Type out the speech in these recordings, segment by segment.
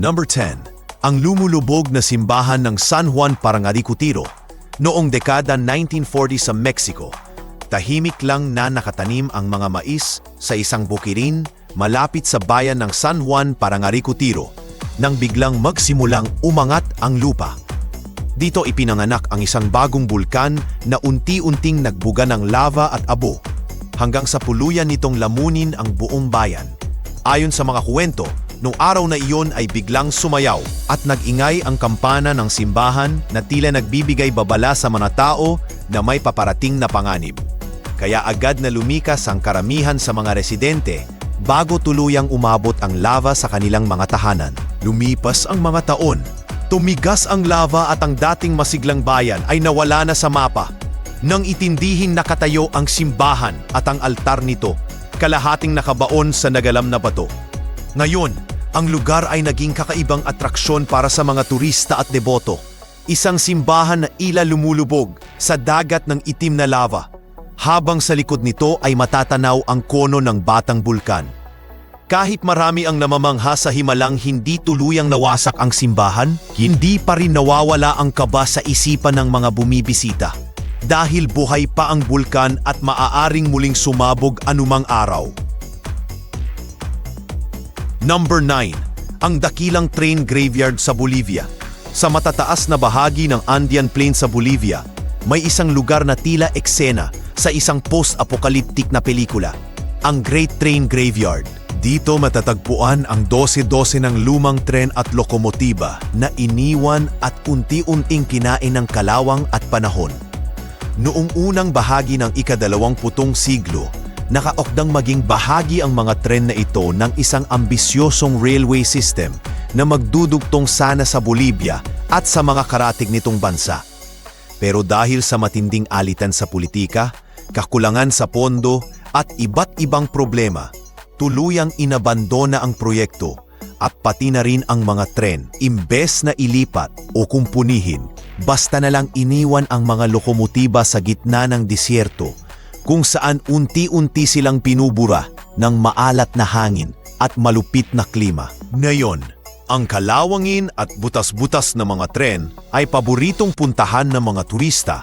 Number 10. Ang lumulubog na simbahan ng San Juan Parangaricutiro noong dekada 1940 sa Mexico. Tahimik lang na nakatanim ang mga mais sa isang bukirin malapit sa bayan ng San Juan Parangaricutiro nang biglang magsimulang umangat ang lupa. Dito ipinanganak ang isang bagong bulkan na unti-unting nagbuga ng lava at abo hanggang sa puluyan nitong lamunin ang buong bayan. Ayon sa mga kuwento, nung araw na iyon ay biglang sumayaw at nag-ingay ang kampana ng simbahan na tila nagbibigay babala sa mga tao na may paparating na panganib. Kaya agad na lumikas ang karamihan sa mga residente bago tuluyang umabot ang lava sa kanilang mga tahanan. Lumipas ang mga taon, tumigas ang lava at ang dating masiglang bayan ay nawala na sa mapa. Nang itindihing nakatayo ang simbahan at ang altar nito, kalahating nakabaon sa nagalam na bato. Ngayon, ang lugar ay naging kakaibang atraksyon para sa mga turista at deboto. Isang simbahan na ila lumulubog sa dagat ng itim na lava, habang sa likod nito ay matatanaw ang kono ng batang bulkan. Kahit marami ang namamangha sa himalang hindi tuluyang nawasak ang simbahan, hindi pa rin nawawala ang kaba sa isipan ng mga bumibisita. Dahil buhay pa ang bulkan at maaaring muling sumabog anumang araw. Number 9. Ang dakilang train graveyard sa Bolivia. Sa matataas na bahagi ng Andean Plain sa Bolivia, may isang lugar na tila eksena sa isang post-apocalyptic na pelikula, ang Great Train Graveyard. Dito matatagpuan ang 12-12 ng lumang tren at lokomotiba na iniwan at unti-unting kinain ng kalawang at panahon. Noong unang bahagi ng ikadalawamputong siglo, nakaokdang maging bahagi ang mga tren na ito ng isang ambisyosong railway system na magdudugtong sana sa Bolivia at sa mga karatig nitong bansa. Pero dahil sa matinding alitan sa politika, kakulangan sa pondo at iba't ibang problema, tuluyang inabandona ang proyekto at pati na rin ang mga tren imbes na ilipat o kumpunihin, basta na lang iniwan ang mga lokomotiba sa gitna ng disyerto kung saan unti-unti silang pinubura ng maalat na hangin at malupit na klima. Ngayon, ang kalawangin at butas-butas na mga tren ay paboritong puntahan ng mga turista,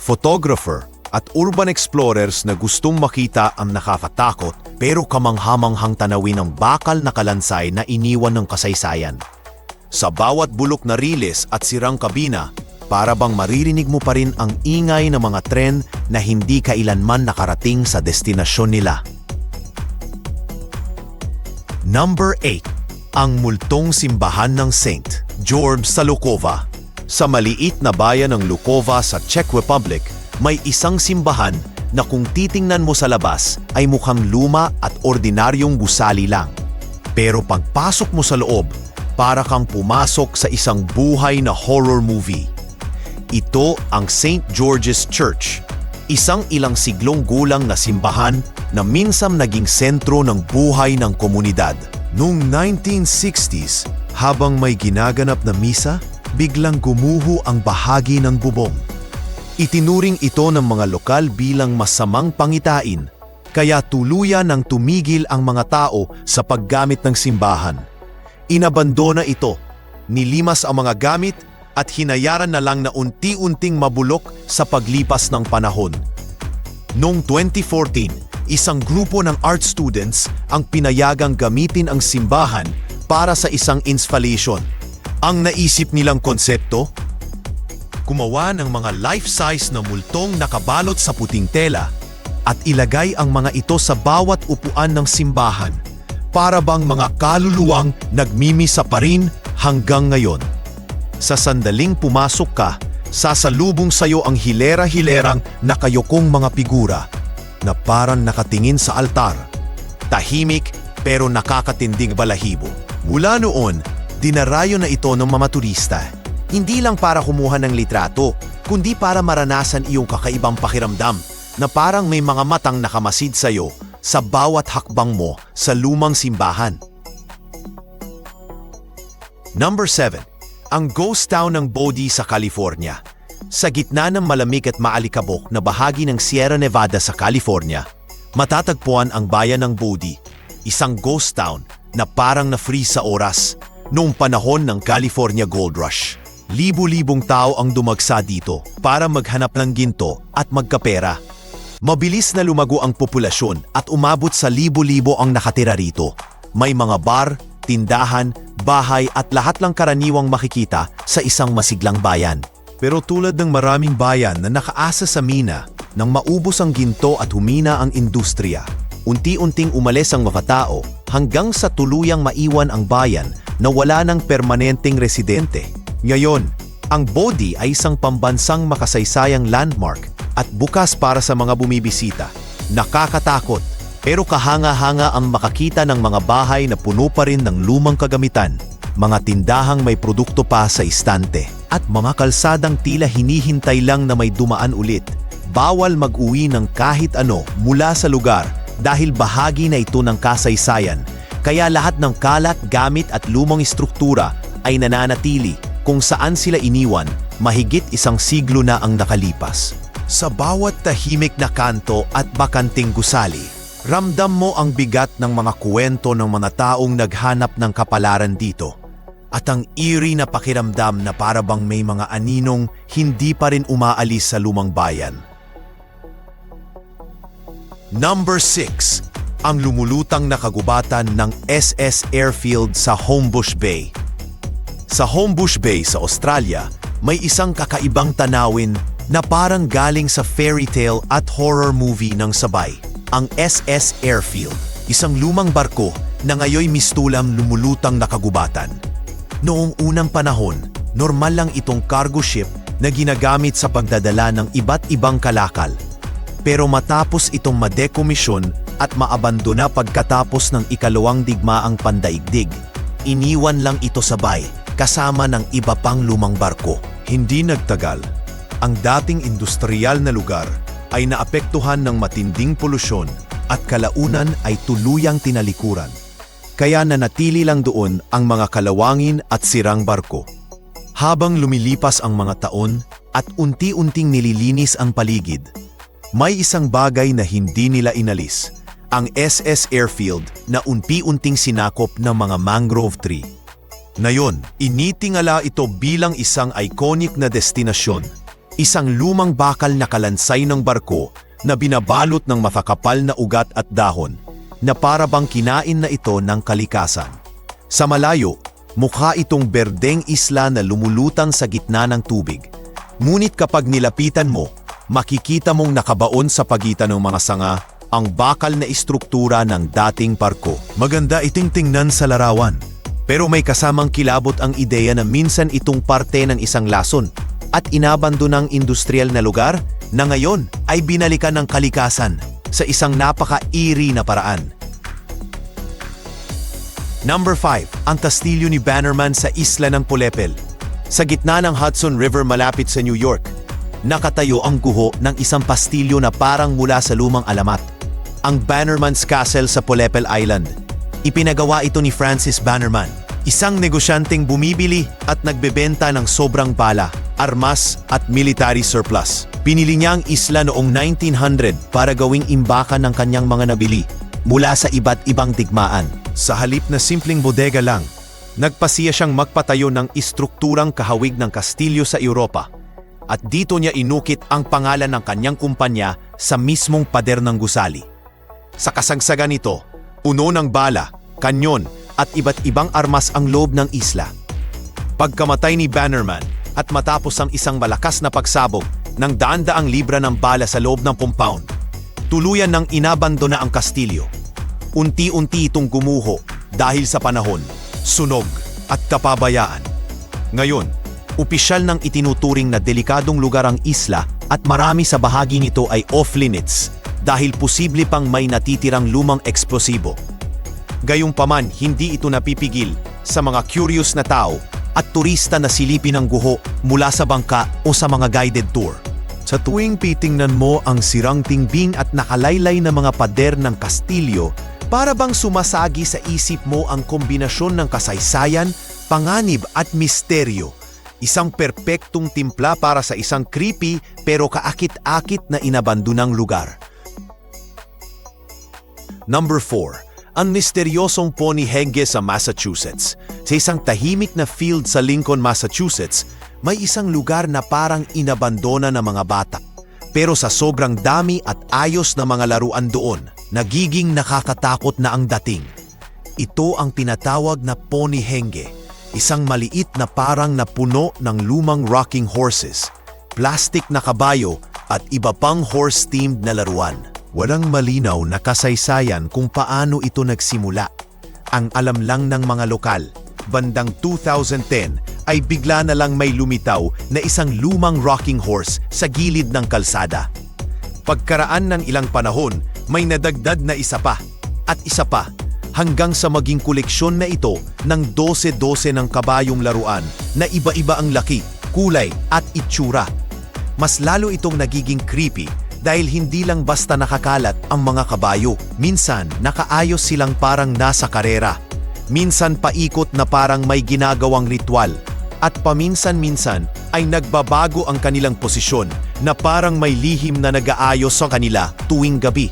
photographer at urban explorers na gustong makita ang nakakatakot pero kamanghamanghang tanawin ng bakal na kalansay na iniwan ng kasaysayan. Sa bawat bulok na riles at sirang kabina, para bang maririnig mo pa rin ang ingay ng mga tren na hindi kailanman nakarating sa destinasyon nila. Number 8. Ang multong simbahan ng Saint George sa Lukova. Sa maliit na bayan ng Lukova sa Czech Republic, may isang simbahan na kung titingnan mo sa labas ay mukhang luma at ordinaryong gusali lang. Pero pagpasok mo sa loob, para kang pumasok sa isang buhay na horror movie. Ito ang St. George's Church, isang ilang siglong gulang na simbahan na minsam naging sentro ng buhay ng komunidad. Noong 1960s, habang may ginaganap na misa, biglang gumuho ang bahagi ng bubong. Itinuring ito ng mga lokal bilang masamang pangitain, kaya tuluyan ng tumigil ang mga tao sa paggamit ng simbahan. Inabandona ito, nilimas ang mga gamit at hinayaran na lang na unti-unting mabulok sa paglipas ng panahon. Noong 2014, isang grupo ng art students ang pinayagang gamitin ang simbahan para sa isang installation. Ang naisip nilang konsepto? Gumawa ng mga life-size na multong nakabalot sa puting tela at ilagay ang mga ito sa bawat upuan ng simbahan para bang mga kaluluwang nagmimisa pa rin hanggang ngayon. Sa sandaling pumasok ka, sasalubong sa'yo ang hilera-hilerang nakayokong mga figura na parang nakatingin sa altar. Tahimik pero nakakatinding balahibo. Mula noon, dinarayo na ito ng mga turista. Hindi lang para kumuha ng litrato, kundi para maranasan iyong kakaibang pakiramdam na parang may mga matang nakamasid sa'yo sa bawat hakbang mo sa lumang simbahan. Number 7. Ang ghost town ng Bodie sa California. Sa gitna ng malamig at maalikabok na bahagi ng Sierra Nevada sa California, matatagpuan ang bayan ng Bodie, isang ghost town na parang na-free sa oras noong panahon ng California Gold Rush. Libo-libong tao ang dumagsa dito para maghanap ng ginto at magkapera. Mabilis na lumago ang populasyon at umabot sa libo-libo ang nakatira rito. May mga bar, tindahan, bahay at lahat lang karaniwang makikita sa isang masiglang bayan. Pero tulad ng maraming bayan na nakaasa sa mina, nang maubos ang ginto at humina ang industriya, unti-unting umalis ang mga tao hanggang sa tuluyang maiwan ang bayan na wala ng permanenteng residente. Ngayon, ang Bodi ay isang pambansang makasaysayang landmark at bukas para sa mga bumibisita. Nakakatakot, pero kahanga-hanga ang makakita ng mga bahay na puno pa rin ng lumang kagamitan, mga tindahang may produkto pa sa istante, at mga kalsadang tila hinihintay lang na may dumaan ulit. Bawal mag-uwi ng kahit ano mula sa lugar dahil bahagi na ito ng kasaysayan, kaya lahat ng kalat, gamit at lumang istruktura ay nananatili kung saan sila iniwan, mahigit isang siglo na ang nakalipas. Sa bawat tahimik na kanto at bakanting gusali, ramdam mo ang bigat ng mga kwento ng mga taong naghanap ng kapalaran dito. At ang eerie na pakiramdam na para bang may mga aninong hindi pa rin umaalis sa lumang bayan. Number 6. Ang lumulutang na kagubatan ng SS Airfield sa Homebush Bay. Sa Homebush Bay sa Australia, may isang kakaibang tanawin na parang galing sa fairy tale at horror movie ng sabay. Ang SS Airfield, isang lumang barko na ngayoy mistulang lumulutang na kagubatan. Noong unang panahon, normal lang itong cargo ship na ginagamit sa pagdadala ng iba't ibang kalakal. Pero matapos itong madekomisyon at maabandona pagkatapos ng ikalawang digmaang pandaigdig, iniwan lang ito sabay kasama ng iba pang lumang barko. Hindi nagtagal, ang dating industrial na lugar ay naapektuhan ng matinding polusyon at kalaunan ay tuluyang tinalikuran. Kaya nanatili lang doon ang mga kalawangin at sirang barko. Habang lumilipas ang mga taon at unti-unting nililinis ang paligid, may isang bagay na hindi nila inalis, ang SS Airfield na unti-unting sinakop ng mga mangrove tree. Ngayon, initingala ito bilang isang iconic na destinasyon, isang lumang bakal na kalansay ng barko na binabalot ng makakapal na ugat at dahon na para bang kinain na ito ng kalikasan. Sa malayo, mukha itong berdeng isla na lumulutang sa gitna ng tubig. Ngunit kapag nilapitan mo, makikita mong nakabaon sa pagitan ng mga sanga ang bakal na istruktura ng dating parko. Maganda iting tingnan sa larawan. Pero may kasamang kilabot ang ideya na minsan itong parte ng isang lason at inabando ng industrial na lugar na ngayon ay binalikan ng kalikasan sa isang napaka-eerie na paraan. Number 5, ang kastilyo ni Bannerman sa isla ng Polepel. Sa gitna ng Hudson River malapit sa New York, nakatayo ang guho ng isang pastilyo na parang mula sa lumang alamat. Ang Bannerman's Castle sa Polepel Island. Ipinagawa ito ni Francis Bannerman, isang negosyanteng bumibili at nagbebenta ng sobrang bala, armas at military surplus. Pinili niya ang isla noong 1900 para gawing imbakan ng kanyang mga nabili mula sa iba't ibang digmaan. Sa halip na simpleng bodega lang, nagpasiya siyang magpatayo ng istrukturang kahawig ng kastilyo sa Europa. At dito niya inukit ang pangalan ng kanyang kumpanya sa mismong pader ng gusali. Sa kasagsagan nito, puno ng bala, kanyon at iba't ibang armas ang loob ng isla. Pagkamatay ni Bannerman at matapos ang isang malakas na pagsabog ng daan-daang libra ng bala sa loob ng compound, tuluyan ng inabandona ang kastilyo. Unti-unti itong gumuho dahil sa panahon, sunog at kapabayaan. Ngayon, opisyal nang itinuturing na delikadong lugar ang isla at marami sa bahaging ito ay off-limits dahil posible pang may natitirang lumang eksplosibo. Gayunpaman, hindi ito napipigil sa mga curious na tao at turista na silipin ang guho mula sa bangka o sa mga guided tour. Sa tuwing titingnan mo ang sirang tingbing at nakalaylay na mga pader ng kastilyo, para bang sumasagi sa isip mo ang kombinasyon ng kasaysayan, panganib at misteryo. Isang perpektong timpla para sa isang creepy pero kaakit-akit na inabandonang lugar. Number 4. Ang misteryosong Pony Henge sa Massachusetts. Sa isang tahimik na field sa Lincoln, Massachusetts, may isang lugar na parang inabandona ng mga bata. Pero sa sobrang dami at ayos na mga laruan doon, nagiging nakakatakot na ang dating. Ito ang tinatawag na pony henge, isang maliit na parang napuno ng lumang rocking horses, plastic na kabayo at iba pang horse-themed na laruan. Walang malinaw na kasaysayan kung paano ito nagsimula. Ang alam lang ng mga lokal, bandang 2010 ay bigla na lang may lumitaw na isang lumang rocking horse sa gilid ng kalsada. Pagkaraan ng ilang panahon, may nadagdag na isa pa at isa pa hanggang sa maging koleksyon na ito ng 12-12 ng kabayong laruan na iba-iba ang laki, kulay at itsura. Mas lalo itong nagiging creepy dahil hindi lang basta nakakalat ang mga kabayo. Minsan, nakaayos silang parang nasa karera. Minsan paikot na parang may ginagawang ritual. At paminsan-minsan ay nagbabago ang kanilang posisyon na parang may lihim na nagaayos sa kanila tuwing gabi.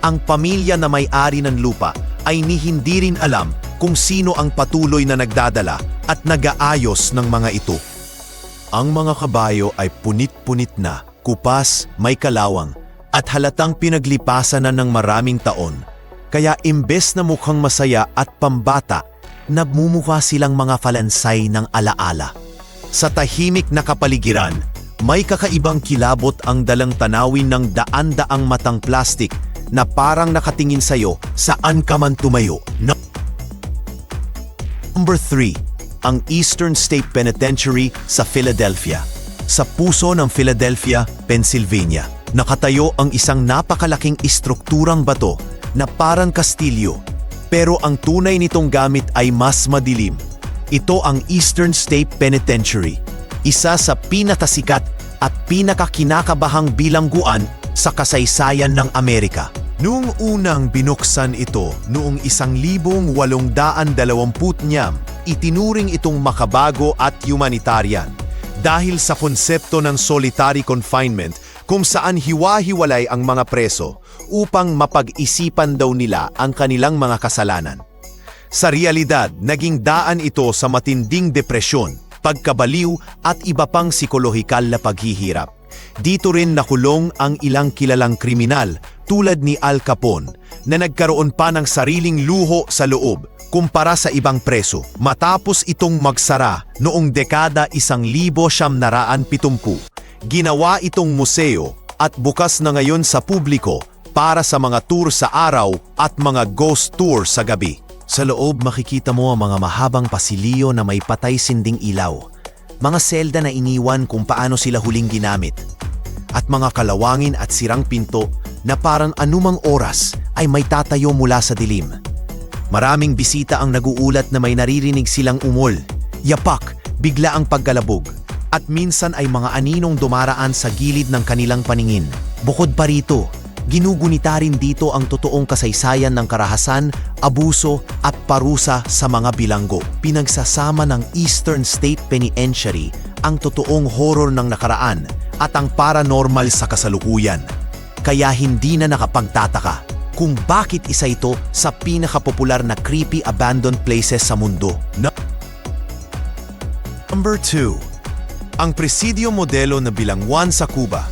Ang pamilya na may-ari ng lupa ay ni hindi rin alam kung sino ang patuloy na nagdadala at nagaayos ng mga ito. Ang mga kabayo ay punit-punit na, kupas, may kalawang, at halatang pinaglipasan na ng maraming taon. Kaya imbes na mukhang masaya at pambata, nagmumukha silang mga falansay ng alaala. Sa tahimik na kapaligiran, may kakaibang kilabot ang dalang tanawin ng daan-daang matang plastik na parang nakatingin sa'yo saan ka man tumayo. No- Number 3, ang Eastern State Penitentiary sa Philadelphia. Sa puso ng Philadelphia, Pennsylvania, nakatayo ang isang napakalaking istrukturang bato na parang kastilyo. Pero ang tunay nitong gamit ay mas madilim. Ito ang Eastern State Penitentiary, isa sa pinakasikat at pinakakinakabahang bilangguan sa kasaysayan ng Amerika. Noong unang binuksan ito noong 1829, itinuring itong makabago at humanitarian dahil sa konsepto ng solitary confinement kung saan hiwa-hiwalay ang mga preso upang mapag-isipan daw nila ang kanilang mga kasalanan. Sa realidad, naging daan ito sa matinding depresyon, pagkabaliw at iba pang psikolohikal na paghihirap. Dito rin nakulong ang ilang kilalang kriminal tulad ni Al Capone na nagkaroon pa ng sariling luho sa loob kumpara sa ibang preso matapos itong magsara noong dekada 1970. Ginawa itong museo at bukas na ngayon sa publiko para sa mga tour sa araw at mga ghost tour sa gabi. Sa loob makikita mo ang mga mahabang pasilyo na may patay sinding ilaw, mga selda na iniwan kung paano sila huling ginamit, at mga kalawangin at sirang pinto na parang anumang oras ay may tatayo mula sa dilim. Maraming bisita ang naguulat na may naririnig silang umol, yapak, bigla ang paggalabog, at minsan ay mga aninong dumaraan sa gilid ng kanilang paningin. Bukod pa rito, ginugunita rin dito ang totoong kasaysayan ng karahasan, abuso at parusa sa mga bilanggo. Pinagsasama ng Eastern State Penitentiary ang totoong horror ng nakaraan at ang paranormal sa kasalukuyan. Kaya hindi na nakapagtataka kung bakit isa ito sa pinakapopular na creepy abandoned places sa mundo. Number 2. Ang presidio modelo na bilangwan sa Cuba.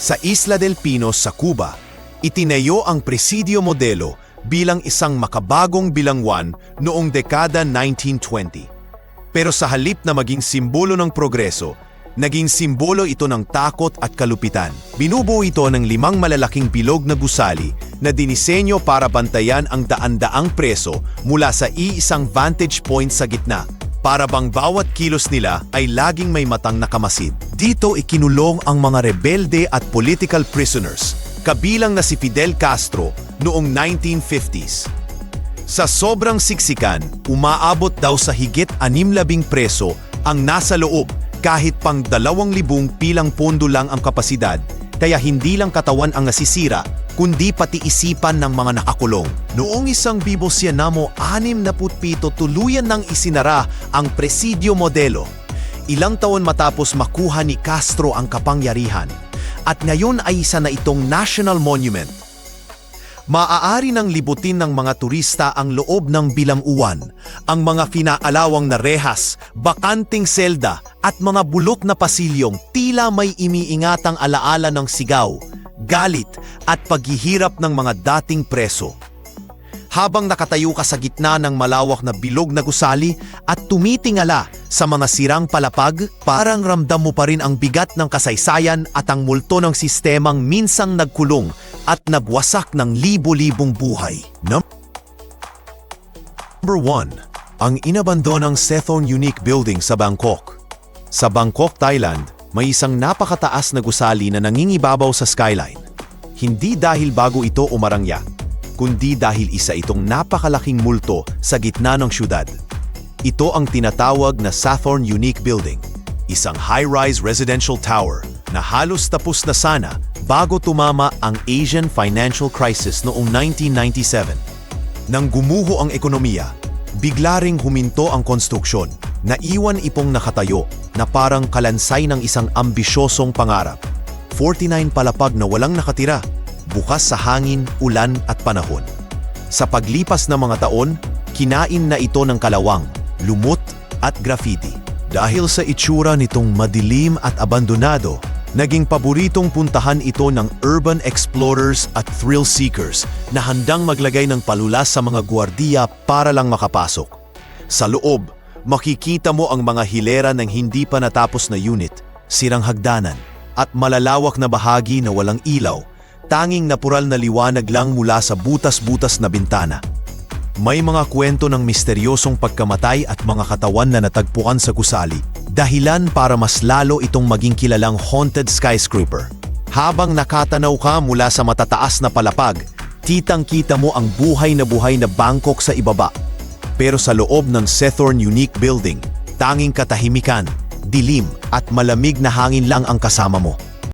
Sa Isla del Pinos sa Cuba, itinayo ang presidio modelo bilang isang makabagong bilangwan noong dekada 1920. Pero sa halip na maging simbolo ng progreso, naging simbolo ito ng takot at kalupitan. Binubuo ito ng limang malalaking bilog na gusali na dinisenyo para bantayan ang daan-daang preso mula sa iisang vantage point sa gitna para bang bawat kilos nila ay laging may matang nakamasid. Dito ikinulong ang mga rebelde at political prisoners, kabilang na si Fidel Castro noong 1950s. Sa sobrang siksikan, umaabot daw sa higit 60 preso ang nasa loob kahit pang 2,000 pilang pondo lang ang kapasidad, kaya hindi lang katawan ang nasisira, kundi pati isipan ng mga nakakulong. Noong isang Bibo Sianamo, 67 tuluyan nang isinara ang Presidio Modelo. Ilang taon matapos makuha ni Castro ang kapangyarihan. At ngayon ay isa na itong national monument. Maaari nang libutin ng mga turista ang loob ng bilanguan, ang mga finaalawang na rehas, bakanting selda at mga bulok na pasilyong tila may imiingatang alaala ng sigaw, galit at paghihirap ng mga dating preso. Habang nakatayo ka sa gitna ng malawak na bilog na gusali at tumitingala sa mga sirang palapag, parang ramdam mo pa rin ang bigat ng kasaysayan at ang multo ng sistemang minsang nagkulong at nagwasak ng libo-libong buhay. Num- Number 1. Ang inabandonang Sethon Unique Building sa Bangkok. Sa Bangkok, Thailand, may isang napakataas na gusali na nangingibabaw sa skyline. Hindi dahil bago ito umarangya, kundi dahil isa itong napakalaking multo sa gitna ng syudad. Ito ang tinatawag na Sathorn Unique Building, isang high-rise residential tower na halos tapos na sana bago tumama ang Asian financial crisis noong 1997. Nang gumuho ang ekonomiya, bigla ring huminto ang konstruksyon, naiwan ipong nakatayo na parang kalansay ng isang ambisyosong pangarap. 49 palapag na walang nakatira, bukas sa hangin, ulan at panahon. Sa paglipas ng mga taon, kinain na ito ng kalawang, lumot at graffiti. Dahil sa itsura nitong madilim at abandonado, naging paboritong puntahan ito ng urban explorers at thrill seekers na handang maglagay ng palulas sa mga gwardiya para lang makapasok. Sa loob, makikita mo ang mga hilera ng hindi pa natapos na unit, sirang hagdanan, at malalawak na bahagi na walang ilaw, tanging natural na liwanag lang mula sa butas-butas na bintana. May mga kwento ng misteryosong pagkamatay at mga katawan na natagpuan sa gusali, dahilan para mas lalo itong maging kilalang haunted skyscraper. Habang nakatanaw ka mula sa matataas na palapag, kitang-kita mo ang buhay na buhay na Bangkok sa ibaba. Pero sa loob ng Sethorn Unique Building, tanging katahimikan, dilim at malamig na hangin lang ang kasama mo.